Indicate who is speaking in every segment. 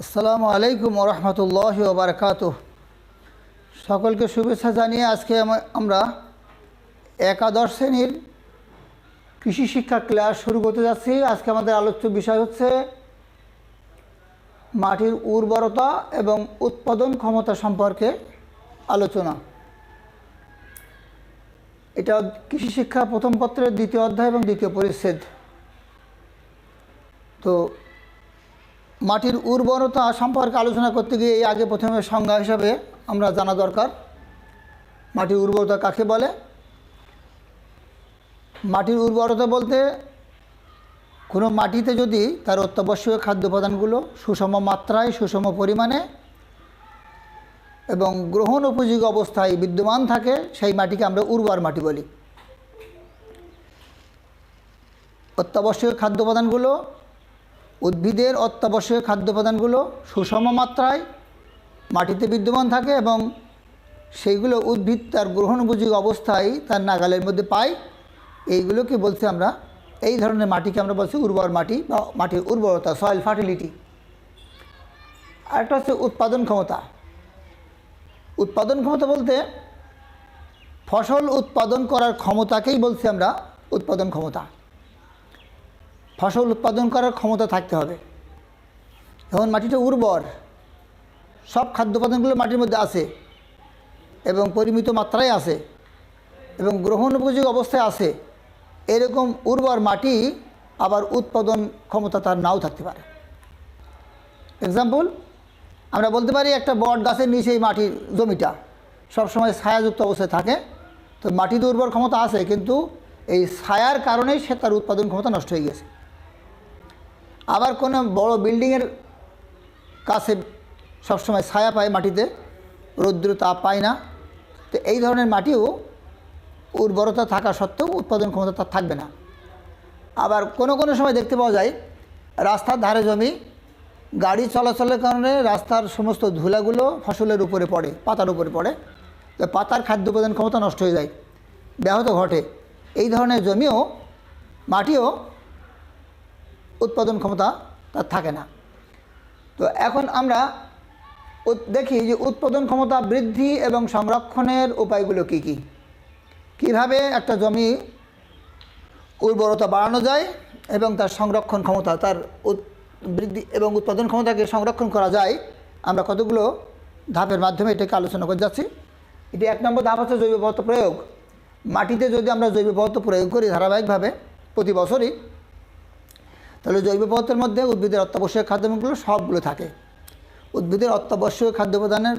Speaker 1: আসসালামু আলাইকুম রহমতুল্লাহ বারকাত সকলকে শুভেচ্ছা জানিয়ে আজকে আম- আমরা একাদশ শ্রেণির কৃষি শিক্ষা ক্লাস শুরু করতে যাচ্ছি। আজকে আমাদের আলোচ্য বিষয় হচ্ছে মাটির উর্বরতা এবং উৎপাদন ক্ষমতা সম্পর্কে আলোচনা। এটা কৃষি শিক্ষা প্রথম পত্রের দ্বিতীয় অধ্যায় এবং দ্বিতীয় পরিচ্ছেদ। তো মাটির উর্বরতা সম্পর্কে আলোচনা করতে গিয়ে এই আগে প্রথমে সংজ্ঞা হিসাবে আমরা জানা দরকার। মাটির উর্বরতা কাকে বলে? মাটির উর্বরতা বলতে কোনো মাটিতে যদি তার অত্যাবশ্যকীয় খাদ্য উপাদানগুলো সুষম মাত্রায়, সুষম পরিমাণে এবং গ্রহণ উপযোগী অবস্থায় বিদ্যমান থাকে, সেই মাটিকে আমরা উর্বর মাটি বলি। অত্যাবশ্যকীয় খাদ্য উপাদানগুলো উদ্ভিদের অত্যাবশ্যকীয় খাদ্য উপাদানগুলো সুষম মাত্রায় মাটিতে বিদ্যমান থাকে এবং সেইগুলো উদ্ভিদ তার গ্রহণ উপযোগী অবস্থায় তার নাগালের মধ্যে পায়। এইগুলোকে বলছি আমরা, এই ধরনের মাটিকে আমরা বলছি উর্বর মাটি বা মাটির উর্বরতা সয়েল ফার্টিলিটি আরেকটা হচ্ছে উৎপাদন ক্ষমতা। উৎপাদন ক্ষমতা বলতে ফসল উৎপাদন করার ক্ষমতাকেই বলছি আমরা উৎপাদন ক্ষমতা। ফসল উৎপাদন করার ক্ষমতা থাকতে হবে। যখন মাটিটা উর্বর, সব খাদ্য উপাদানগুলো মাটির মধ্যে আছে এবং পরিমিত মাত্রায় আছে এবং গ্রহণ উপযোগী অবস্থায় আছে, এরকম উর্বর মাটি আবার উৎপাদন ক্ষমতা তার নাও থাকতে পারে। এক্সাম্পল আমরা বলতে পারি একটা বট গাছের নিচে এই মাটির জমিটা সবসময় ছায়াযুক্ত অবস্থায় থাকে। তো মাটিতে উর্বর ক্ষমতা আছে, কিন্তু এই ছায়ার কারণেই সে তার উৎপাদন ক্ষমতা নষ্ট হয়ে গেছে। আবার কোনো বড় বিল্ডিংয়ের কাছে সবসময় ছায়া পায় মাটিতে, রৌদ্র তাপ পায় না। তো এই ধরনের মাটিও উর্বরতা থাকা সত্ত্বেও উৎপাদন ক্ষমতা তার থাকবে না। আবার কোনো কোনো সময় দেখতে পাওয়া যায়, রাস্তার ধারে জমি, গাড়ি চলাচলের কারণে রাস্তার সমস্ত ধুলাগুলো ফসলের উপরে পড়ে, পাতার উপরে পড়ে। তো পাতার খাদ্য উপাদান ক্ষমতা নষ্ট হয়ে যায়, ব্যাহত ঘটে। এই ধরনের জমিও, মাটিও উৎপাদন ক্ষমতা তার থাকে না। তো এখন আমরা দেখি যে উৎপাদন ক্ষমতা বৃদ্ধি এবং সংরক্ষণের উপায়গুলো কি কি? কীভাবে একটা জমি উর্বরতা বাড়ানো যায় এবং তার সংরক্ষণ ক্ষমতা, তার বৃদ্ধি এবং উৎপাদন ক্ষমতাকে সংরক্ষণ করা যায়, আমরা কতগুলো ধাপের মাধ্যমে এটাকে আলোচনা করে যাচ্ছি। এটি এক নম্বর ধাপ হচ্ছে জৈব পদার্থ প্রয়োগ। মাটিতে যদি আমরা জৈব পদার্থ প্রয়োগ করি ধারাবাহিকভাবে, প্রতি বছরই তাহলে জৈব পদার্থের মধ্যে উদ্ভিদের অত্যাবশ্যক খাদ্যগুলো সবগুলো থাকে। উদ্ভিদের অত্যাবশ্যক খাদ্য উপাদানের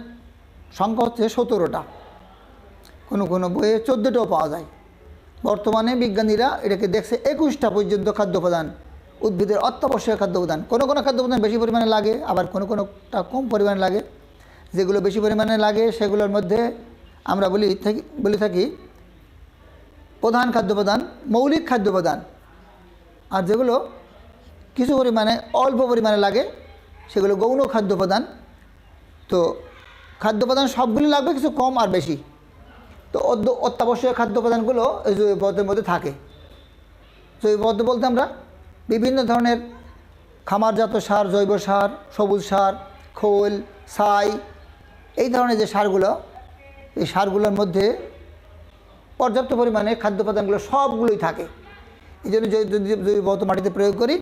Speaker 1: সংখ্যা হচ্ছে সতেরোটা। কোনো কোনো বইয়ে চোদ্দোটাও পাওয়া যায়। বর্তমানে বিজ্ঞানীরা এটাকে দেখছে একুশটা পর্যন্ত খাদ্য উপাদান উদ্ভিদের অত্যাবশ্যক খাদ্য উপাদান কোনো কোনো খাদ্য উপাদান বেশি পরিমাণে লাগে, আবার কোনো কোনোটা কম পরিমাণে লাগে। যেগুলো বেশি পরিমাণে লাগে, সেগুলোর মধ্যে আমরা বলি থাকি, বলে থাকি প্রধান খাদ্য উপাদান মৌলিক খাদ্য উপাদান আর যেগুলো কিছু পরিমাণে, অল্প পরিমাণে লাগে। সেগুলো গৌণ খাদ্য উপাদান। তো খাদ্য উপাদান সবগুলি লাগবে, কিছু কম আর বেশি। তো অত্যাবশ্যক খাদ্য উপাদানগুলো এই জৈব পদার্থের মধ্যে থাকে। জৈব বলতে আমরা বিভিন্ন ধরনের খামারজাত সার, জৈব সার, সবুজ সার, খোল, ছাই, এই ধরনের যে সারগুলো, এই সারগুলোর মধ্যে পর্যাপ্ত পরিমাণে খাদ্য উপাদানগুলো সবগুলোই থাকে। এই জন্য যদি মাটিতে প্রয়োগ করি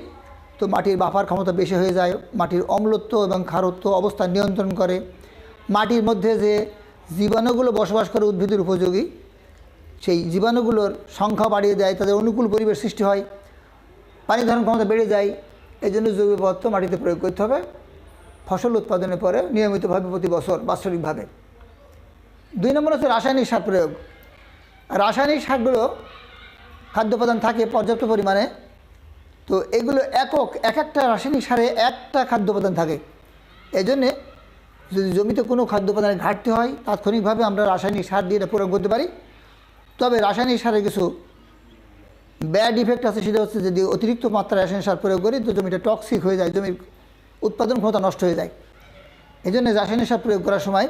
Speaker 1: তো মাটির বাফার ক্ষমতা বেশি হয়ে যায়, মাটির অম্লত্ব এবং ক্ষারত্ব অবস্থা নিয়ন্ত্রণ করে। মাটির মধ্যে যে জীবাণুগুলো বসবাস করে উদ্ভিদের উপযোগী, সেই জীবাণুগুলোর সংখ্যা বাড়িয়ে দেয়, তাদের অনুকূল পরিবেশ সৃষ্টি হয়, পানি ধারণ ক্ষমতা বেড়ে যায় এই জন্য জৈব পদার্থ মাটিতে প্রয়োগ করতে হবে, ফসল উৎপাদনের পরে নিয়মিতভাবে প্রতি বছর বাৎসরিকভাবে। দুই নম্বর হচ্ছে রাসায়নিক সার প্রয়োগ। রাসায়নিক সারগুলো খাদ্য উপাদান থাকে পর্যাপ্ত পরিমাণে তো এগুলো একক এক একটা রাসায়নিক সারে একটা খাদ্য উপাদান থাকে। এই জন্যে যদি জমিতে কোনো খাদ্য উপাদানের ঘাটতি হয়, তাৎক্ষণিকভাবে আমরা রাসায়নিক সার দিয়ে এটা প্রয়োগ করতে পারি। তবে রাসায়নিক সারে কিছু ব্যাড ইফেক্ট আছে, সেটা হচ্ছে যদি অতিরিক্ত মাত্রায় রাসায়নিক সার প্রয়োগ করি, তো জমিটা টক্সিক হয়ে যায়, জমির উৎপাদন ক্ষমতা নষ্ট হয়ে যায়। এই জন্য রাসায়নিক সার প্রয়োগ করার সময়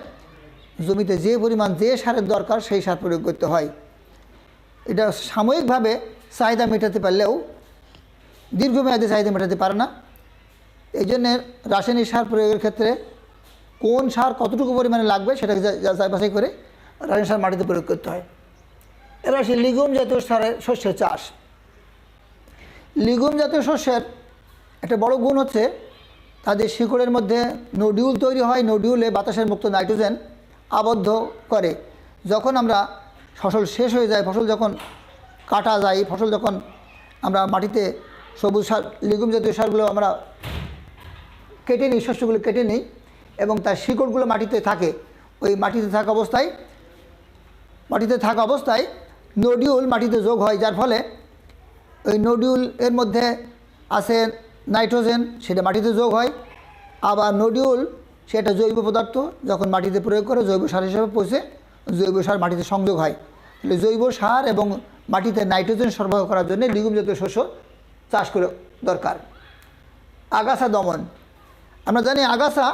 Speaker 1: জমিতে যে পরিমাণ যে সারের দরকার, সেই সার প্রয়োগ করতে হয়। এটা সাময়িকভাবে চাহিদা মেটাতে পারলেও দীর্ঘমেয়াদে চাহিদা মেটাতে পারে না। এই জন্যে রাসায়নিক সার প্রয়োগের ক্ষেত্রে কোন সার কতটুকু পরিমাণে লাগবে সেটাকে যাচাই বাছাই করে রাসায়নিক সার মাটিতে প্রয়োগ করতে হয়। এবার আসি লিগুম জাতীয় সারের শস্যের চাষ। লিগুম জাতীয় শস্যের একটা বড় গুণ হচ্ছে, তাদের শিকড়ের মধ্যে নডিউল তৈরি হয়, নডিউলে বাতাসের মুক্ত নাইট্রোজেন আবদ্ধ করে। যখন আমরা ফসল শেষ হয়ে যায়, ফসল যখন কাটা যায়, ফসল যখন আমরা মাটিতে সবুজ সার, লিগুম জাতীয় সারগুলো আমরা কেটে নিই, শস্যগুলো কেটে নিই এবং তার শিকড়গুলো মাটিতে থাকে। ওই মাটিতে থাকা অবস্থায়, মাটিতে থাকা অবস্থায় নডিউল মাটিতে যোগ হয়, যার ফলে ওই নডিউল এর মধ্যে আছে নাইট্রোজেন সেটা মাটিতে যোগ হয়। আবার নডিউল সেটা জৈব পদার্থ, যখন মাটিতে প্রয়োগ করে জৈব সার হিসেবে পৌঁছে, জৈব সার মাটিতে সংযোগ হয়। তাহলে জৈব সার এবং মাটিতে নাইট্রোজেন সরবরাহ করার জন্য লিগুম জাতীয় শস্য চাষ করে দরকার। আগাছা দমন। আমরা জানি আগাছা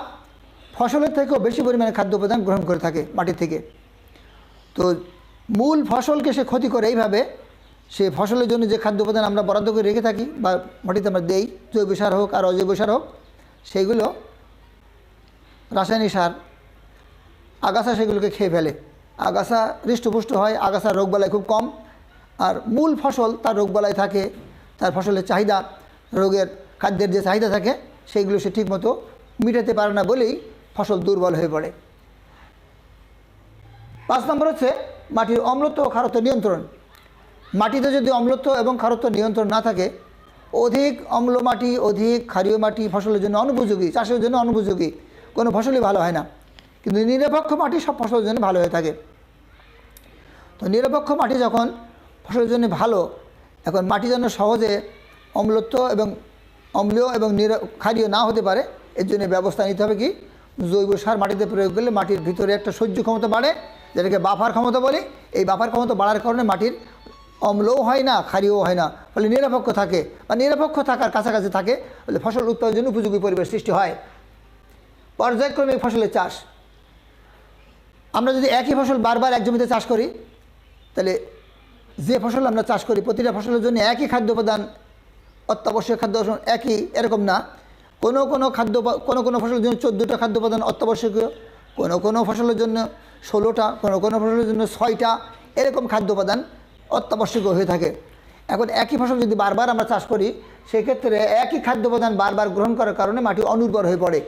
Speaker 1: ফসলের থেকেও বেশি পরিমাণে খাদ্য উপাদান গ্রহণ করে থাকে মাটি থেকে। তো মূল ফসলকে সে ক্ষতি করে এইভাবে সে ফসলের জন্য যে খাদ্য উপাদান আমরা বরাদ্দ করে রেখে থাকি বা মাটিতে আমরা দেই, জৈব সার হোক আর অজৈব সার হোক সেইগুলো রাসায়নিক সার, আগাছা সেগুলোকে খেয়ে ফেলে। আগাছা হৃষ্টপুষ্ট হয় আগাছা রোগবালাই খুব কম। আর মূল ফসল তার রোগবালাই থাকে তার ফসলের চাহিদা, রোগের খাদ্যের যে চাহিদা থাকে, সেইগুলো সে ঠিকমতো মিটাতে পারে না বলেই ফসল দুর্বল হয়ে পড়ে। পাঁচ নম্বর হচ্ছে মাটির অম্লত্ব ও খারত্ব নিয়ন্ত্রণ। মাটিতে যদি অম্লত্ব এবং খারত্ব নিয়ন্ত্রণ না থাকে, অধিক অম্ল মাটি, অধিক ক্ষারীয় মাটি ফসলের জন্য অনুপযোগী, চাষের জন্য অনুপযোগী, কোনো ফসলই ভালো হয় না। কিন্তু নিরপেক্ষ মাটি সব ফসলের জন্য ভালো হয়ে থাকে। তো নিরপেক্ষ মাটি যখন ফসলের জন্য ভালো এখন মাটি যেন সহজে অম্লত্ব এবং অম্লীয় এবং ক্ষারীয় না হতে পারে, এর জন্য ব্যবস্থা নিতে হবে কি? জৈব সার মাটিতে প্রয়োগ করলে মাটির ভিতরে একটা সহ্য ক্ষমতা বাড়ে, যেটাকে বাফার ক্ষমতা বলে। এই বাফার ক্ষমতা বাড়ার কারণে মাটির অম্লও হয় না, ক্ষারীয়ও হয় না, ফলে নিরপেক্ষ থাকে বা নিরপেক্ষ থাকার কাছাকাছি থাকে, ফলে ফসল উৎপাদনের জন্য উপযোগী পরিবেশ সৃষ্টি হয়। পর্যায়ক্রমিক ফসলের চাষ। আমরা যদি একই ফসল বারবার এক জমিতে চাষ করি, তাহলে যে ফসল আমরা চাষ করি, প্রতিটা ফসলের জন্য একই খাদ্য উপাদান অত্যাবশ্যক খাদ্য একই, এরকম না। কোনো কোনো খাদ্য কোনো কোনো ফসলের জন্য চোদ্দোটা খাদ্য উপাদান অত্যাবশ্যকীয়, কোনো কোনো ফসলের জন্য ষোলোটা, কোনো কোনো ফসলের জন্য ছয়টা, এরকম খাদ্য উপাদান অত্যাবশ্যকীয় হয়ে থাকে। এখন একই ফসল যদি বারবার আমরা চাষ করি, সেক্ষেত্রে একই খাদ্য উপাদান বারবার গ্রহণ করার কারণে মাটি অনুর্বর হয়ে পড়ে।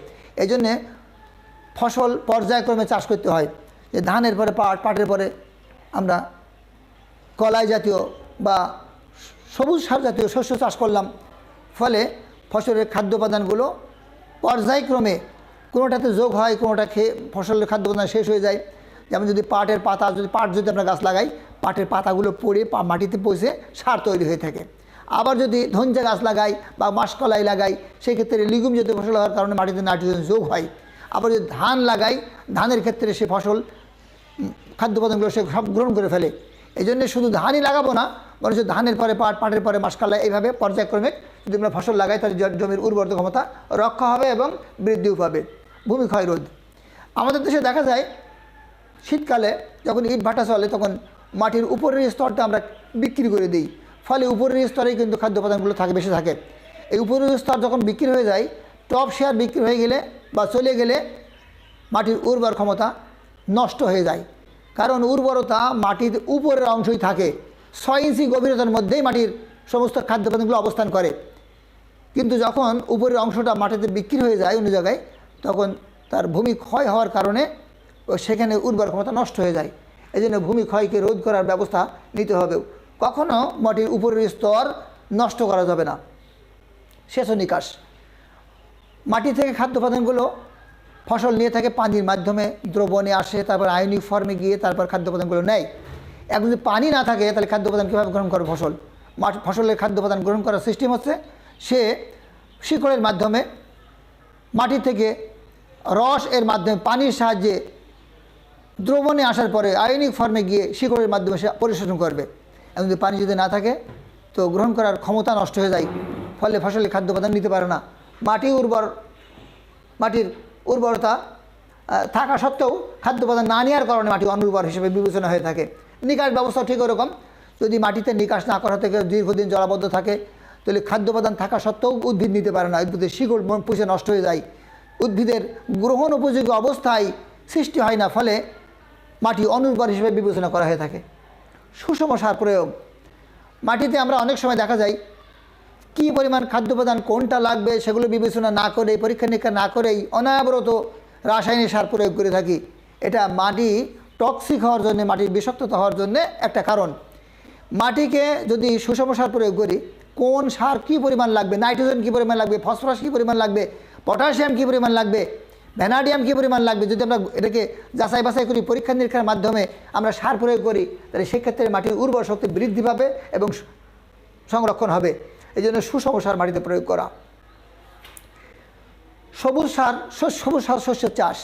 Speaker 1: এই জন্যে ফসল পর্যায়ক্রমে চাষ করতে হয়। যে ধানের পরে পাট পাটের পরে আমরা কলাই জাতীয় বা সবুজ সার জাতীয় শস্য চাষ করলাম। ফলে ফসলের খাদ্য উপাদানগুলো পর্যায়ক্রমে কোনোটাতে যোগ হয়, কোনোটা খেয়ে ফসলের খাদ্য উপাদান শেষ হয়ে যায়। যেমন যদি পাটের পাতা, যদি পাট যদি আমরা গাছ লাগাই, পাটের পাতাগুলো পড়ে মাটিতে পচে সার তৈরি হয়ে থাকে। আবার যদি ধঞ্জা গাছ লাগাই বা মাসকলাই লাগাই, সেক্ষেত্রে লিগুম জাতীয় ফসল হওয়ার কারণে মাটিতে নাইট্রোজেন যোগ হয়। আবার যদি ধান লাগাই, ধানের ক্ষেত্রে সে ফসল খাদ্য উপাদানগুলো সে সব গ্রহণ করে ফেলে। এই জন্য শুধু ধানই লাগাবো না, বরঞ্চ ধানের পরে পাট, পাটের পরে মাসকালা এইভাবে পর্যায়ক্রমে যদি আমরা ফসল লাগাই, তাহলে জমির উর্বরতা ক্ষমতা রক্ষা হবে এবং বৃদ্ধিও পাবে। ভূমি ক্ষয় রোধ আমাদের দেশে দেখা যায়, শীতকালে যখন ইট ভাটা চলে, তখন মাটির উপরের স্তরটা আমরা বিক্রি করে দিই। ফলে উপরের স্তরেই কিন্তু খাদ্য উপাদানগুলো থাকে, বেশি থাকে। এই উপরের স্তর যখন বিক্রি হয়ে যায়, টপ শেয়ার বিক্রি হয়ে গেলে বা চলে গেলে মাটির উর্বর ক্ষমতা নষ্ট হয়ে যায়। কারণ উর্বরতা মাটির উপরের অংশই থাকে। ছয় ইঞ্চি গভীরতার মধ্যেই মাটির সমস্ত খাদ্য উপাদানগুলো অবস্থান করে। কিন্তু যখন উপরের অংশটা মাটিতে বিক্রি হয়ে যায় অন্য জায়গায়, তখন তার ভূমি ক্ষয় হওয়ার কারণে সেখানে উর্বর ক্ষমতা নষ্ট হয়ে যায়। এই জন্য ভূমি ক্ষয়কে রোধ করার ব্যবস্থা নিতে হবে। কখনও মাটির উপরের স্তর নষ্ট করা যাবে না। সেচ নিকাশ মাটি থেকে খাদ্য উপাদানগুলো ফসল নিয়ে থাকে, পানির মাধ্যমে দ্রবণে আসে, তারপর আয়নিক ফর্মে গিয়ে তারপর খাদ্য উপাদানগুলো নেয়। এখন যদি পানি না থাকে, তাহলে খাদ্য উপাদান কীভাবে গ্রহণ করে ফসল? ফসলের খাদ্য উপাদান গ্রহণ করার সিস্টেম হচ্ছে, সে শিকড়ের মাধ্যমে মাটি থেকে রস এর মাধ্যমে পানির সাহায্যে দ্রবণে আসার পরে আয়নিক ফর্মে গিয়ে শিকড়ের মাধ্যমে সে পরিশোধন করবে। এবং যদি পানি যদি না থাকে, তো গ্রহণ করার ক্ষমতা নষ্ট হয়ে যায়, ফলে ফসলের খাদ্য উপাদান নিতে পারে না। মাটি উর্বর, মাটির উর্বরতা থাকা সত্ত্বেও খাদ্য উপাদান না নেওয়ার কারণে মাটি অনুর্বর হিসেবে বিবেচনা হয়ে থাকে। নিকাশ ব্যবস্থা ঠিক ওরকম। যদি মাটিতে নিকাশ না করা থেকে দীর্ঘদিন জলাবদ্ধ থাকে, তাহলে খাদ্য উপাদান থাকা সত্ত্বেও উদ্ভিদ নিতে পারে না। উদ্ভিদের শিকড় পুষে নষ্ট হয়ে যায়। উদ্ভিদের গ্রহণ উপযোগী অবস্থায় সৃষ্টি হয় না, ফলে মাটি অনুর্বর হিসেবে বিবেচনা করা হয়ে থাকে। সুষম সার প্রয়োগ। মাটিতে আমরা অনেক সময় দেখা যায় কী পরিমাণ খাদ্য উপাদান কোনটা লাগবে সেগুলো বিবেচনা না করে, পরীক্ষা নিরীক্ষা না করেই অনাবরত রাসায়নিক সার প্রয়োগ করে থাকি। এটা মাটি টক্সিক হওয়ার জন্য, মাটির বিষাক্ততা হওয়ার জন্য একটা কারণ। মাটিকে যদি সুষম সার প্রয়োগ করি, কোন সার কী পরিমাণ লাগবে, নাইট্রোজেন কী পরিমাণ লাগবে, ফসফরাস কী পরিমাণ লাগবে, পটাশিয়াম কী পরিমাণ লাগবে, ভ্যানাডিয়াম কী পরিমাণ লাগবে, যদি আমরা এটাকে যাচাই বাছাই করি, পরীক্ষা নিরীক্ষার মাধ্যমে আমরা সার প্রয়োগ করি, তাহলে সেক্ষেত্রে মাটির উর্বর শক্তি বৃদ্ধি পাবে এবং সংরক্ষণ হবে। এই জন্য সুষম সার মাটিতে প্রয়োগ করা। সবুজ সার সবুজ সার শস্যের চাষ।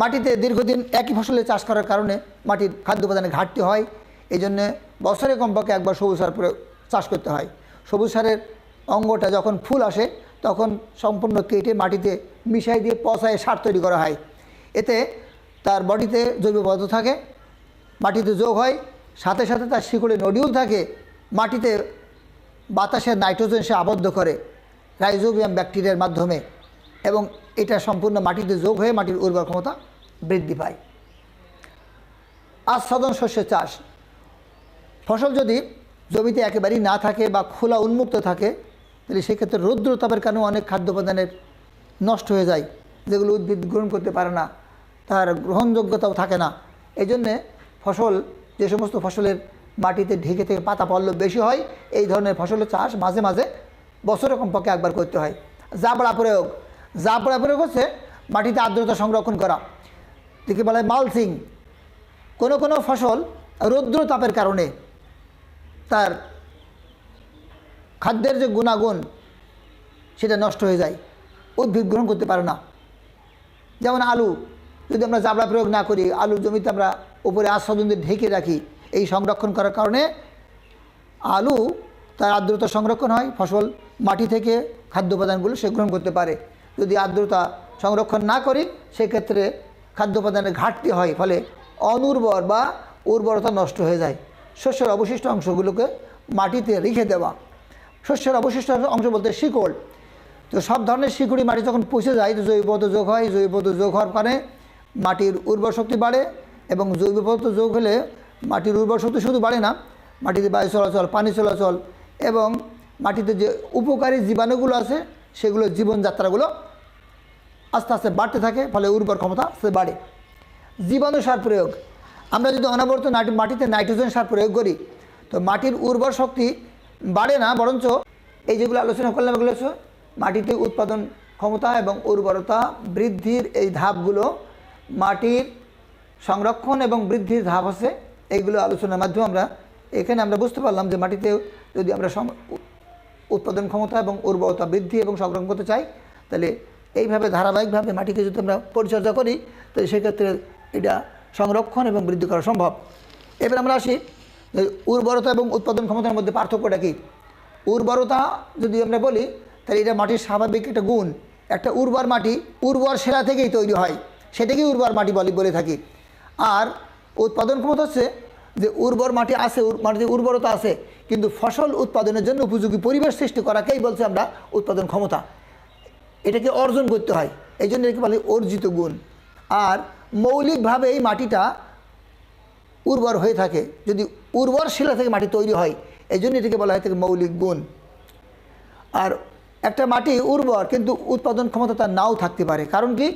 Speaker 1: মাটিতে দীর্ঘদিন একই ফসলে চাষ করার কারণে মাটির খাদ্য উপাদানে ঘাটতি হয়। এই জন্যে বছরে কমপক্ষে একবার সবুজ সার প্রয়োগ চাষ করতে হয়। সবুজ সারের অঙ্গটা যখন ফুল আসে, তখন সম্পূর্ণ কেটে মাটিতে মিশাই দিয়ে পচায় সার তৈরি করা হয়। এতে তার বডিতে জৈব পদার্থ থাকে, মাটিতে যোগ হয়, সাথে সাথে তার শিকড়ে নডিউল থাকে, মাটিতে বাতাসের নাইট্রোজেন সে আবদ্ধ করে রাইজোবিয়াম ব্যাকটেরিয়ার মাধ্যমে এবং এটা সম্পূর্ণ মাটিতে যোগ হয়ে মাটির উর্বর ক্ষমতা বৃদ্ধি পায়। আচ্ছাদন শস্যের চাষ। ফসল যদি জমিতে একেবারেই না থাকে বা খোলা উন্মুক্ত থাকে, তাহলে সেক্ষেত্রে রৌদ্রতাপের কারণে অনেক খাদ্য উপাদানের নষ্ট হয়ে যায়, যেগুলো উদ্ভিদ গ্রহণ করতে পারে না, তার গ্রহণযোগ্যতাও থাকে না। এই জন্যে ফসল, যে সমস্ত ফসলের মাটিতে ঢেকে থেকে পাতা পল্লব বেশি হয়। এই ধরনের ফসলের চাষ, মাঝে মাঝে বছরে কমপক্ষে একবার করতে হয়। জাবড়া প্রয়োগ। জাবড়া প্রয়োগ হচ্ছে মাটিতে আর্দ্রতা সংরক্ষণ করা। দেখে বলা হয় মালসিং কোনো কোনো ফসল রৌদ্র তাপের কারণে তার খাদ্যের যে গুণাগুণ, সেটা নষ্ট হয়ে যায়। উদ্ভিদ গ্রহণ করতে পারে না। যেমন আলু, যদি আমরা জাবড়া প্রয়োগ না করি, আলুর জমিতে আমরা উপরে আচ্ছাদন দিয়ে ঢেকে রাখি এই সংরক্ষণ করার কারণে আলু তার আর্দ্রতা সংরক্ষণ হয়, ফসল মাটি থেকে খাদ্য উপাদানগুলো সে গ্রহণ করতে পারে। যদি আর্দ্রতা সংরক্ষণ না করি, সেক্ষেত্রে খাদ্য উপাদানের ঘাটতি হয়, ফলে অনুর্বর বা উর্বরতা নষ্ট হয়ে যায়। শস্যের অবশিষ্ট অংশগুলোকে মাটিতে রেখে দেওয়া। শস্যের অবশিষ্ট অংশ বলতে শিকড়। তো সব ধরনের শিকড়ি মাটি যখন পচে যায়, তো জৈব যোগ হয়। জৈব যোগ হওয়ার কারণে মাটির উর্বর শক্তি বাড়ে এবং জৈব পদার্থ যোগ হলে মাটির উর্বর শক্তি শুধু বাড়ে না, মাটিতে বায়ু চলাচল, পানি চলাচল এবং মাটিতে যে উপকারী জীবাণুগুলো আছে, সেগুলো জীবনযাত্রাগুলো আস্তে আস্তে বাড়তে থাকে, ফলে উর্বর ক্ষমতা সে বাড়ে। জীবাণু সার প্রয়োগ। আমরা যদি অনবরত মাটিতে নাইট্রোজেন সার প্রয়োগ করি, তো মাটির উর্বর শক্তি বাড়ে না, বরঞ্চ এই যেগুলো আলোচনা করলাম, এগুলো হচ্ছে মাটিতে উৎপাদন ক্ষমতা এবং উর্বরতা বৃদ্ধির এই ধাপগুলো মাটির সংরক্ষণ এবং বৃদ্ধির ধাপ আছে। এইগুলো আলোচনার মাধ্যমে আমরা এখানে আমরা বুঝতে পারলাম যে মাটিতে যদি আমরা উৎপাদন ক্ষমতা এবং উর্বরতা বৃদ্ধি এবং সংরক্ষণ করতে চাই, তাহলে এইভাবে ধারাবাহিকভাবে মাটিকে যদি আমরা পরিচর্যা করি, তাহলে সেক্ষেত্রে এটা সংরক্ষণ এবং বৃদ্ধি করা সম্ভব। এবার আমরা আসি উর্বরতা এবং উৎপাদন ক্ষমতার মধ্যে পার্থক্যটা কী? উর্বরতা যদি আমরা বলি, তাহলে এটা মাটির স্বাভাবিক একটা গুণ। একটা উর্বর মাটি উর্বর সেরা থেকেই তৈরি হয়। সেটাকেই উর্বর মাটি বলি বলে থাকি। আর উৎপাদন ক্ষমতা হচ্ছে যে উর্বর মাটি আছে মাটিতে উর্বরতা আছে, কিন্তু ফসল উৎপাদনের জন্য উপযোগী পরিবেশ সৃষ্টি করাকেই বলছে আমরা উৎপাদন ক্ষমতা। এটাকে অর্জন করতে হয়, এই জন্য এটাকে বলে অর্জিত গুণ। আর মৌলিকভাবে এই মাটিটা উর্বর হয়ে থাকে, যদি উর্বর শিলা থেকে মাটি তৈরি হয়, এই জন্য এটাকে বলা হয় থাকে মৌলিক গুণ। আর একটা মাটি উর্বর, কিন্তু উৎপাদন ক্ষমতা তার নাও থাকতে পারে। কারণ কি?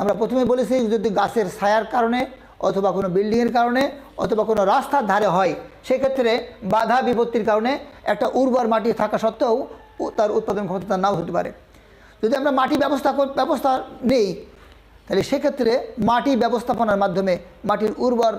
Speaker 1: আমরা প্রথমে বলেছি যদি গাছের ছায়ার কারণে অথবা কোনো বিল্ডিংয়ের কারণে অথবা কোনো রাস্তার ধারে হয়, সেক্ষেত্রে বাধা বিপত্তির কারণে একটা উর্বর মাটি থাকা সত্ত্বেও তার উৎপাদন ক্ষমতা নাও হতে পারে। যদি আমরা মাটি ব্যবস্থা ব্যবস্থা নেই, তাহলে সেক্ষেত্রে মাটি ব্যবস্থাপনার মাধ্যমে মাটির উর্বর